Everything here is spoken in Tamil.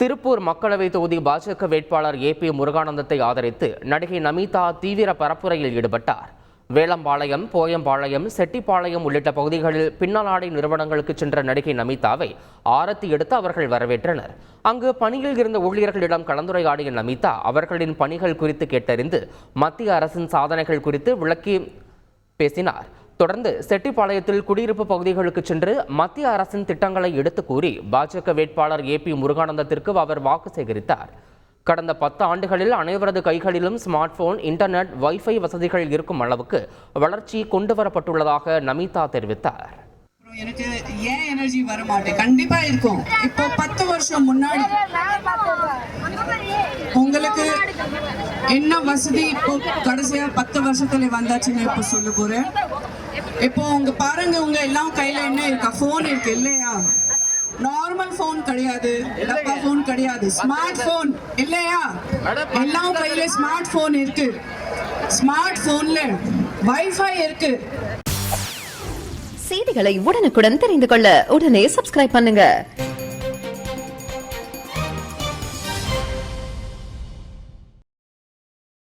திருப்பூர் மக்களவை தொகுதி பாஜக வேட்பாளர் ஏ பி முருகானந்தத்தை ஆதரித்து நடிகை நமிதா தீவிர பரப்புரையில் ஈடுபட்டார். வேளம்பாளையம் போயம்பாளையம் செட்டிப்பாளையம் உள்ளிட்ட பகுதிகளில் பின்னலாடை நிறுவனங்களுக்கு சென்ற நடிகை நமிதாவை ஆரத்தி எடுத்து அவர்கள் வரவேற்றனர். அங்கு பணியில் இருந்த ஊழியர்களிடம் கலந்துரையாடிய நமிதா அவர்களின் பணிகள் குறித்து கேட்டறிந்து மத்திய அரசின் சாதனைகள் குறித்து விளக்கி பேசினார். தொடர்ந்து செட்டிப்பாளையத்தில் குடியிருப்பு பகுதிகளுக்கு சென்று மத்திய அரசின் திட்டங்களை எடுத்து கூறி பாஜக வேட்பாளர் ஏ பி முருகானந்தத்திற்கு அவர் வாக்கு சேகரித்தார். கடந்த பத்து ஆண்டுகளில் அனைவரது கைகளிலும் ஸ்மார்ட் போன் இன்டர்நெட் வைஃபை வசதிகள் இருக்கும் அளவுக்கு வளர்ச்சி கொண்டு வரப்பட்டுள்ளதாக நமிதா தெரிவித்தார். எனக்கு ஏன் எனர்ஜி வர மாட்டேன் கண்டிப்பா இருக்கும். இப்போ பத்து வருஷம் முன்னாடி உங்களுக்கு என்ன வசதி இப்போ கடைசியா பத்து வருஷத்துல வந்தாச்சுன்னு இப்போ சொல்ல போறேன். இப்போ உங்க பாருங்க உங்க எல்லாம் கையில என்ன இருக்கா? போன் இருக்கு இல்லையா? நார்மல் போன் கிடையாது. டப்பா போன் கிடையாது. ஸ்மார்ட் போன் இல்லையா? எல்லாம் கையில ஸ்மார்ட் போன் இருக்கு. ஸ்மார்ட் போன்ல வைஃபை இருக்கு. செய்திகளை உடனுக்குடன் தெரிந்து கொள்ள உடனே சப்ஸ்கிரைப் பண்ணுங்க.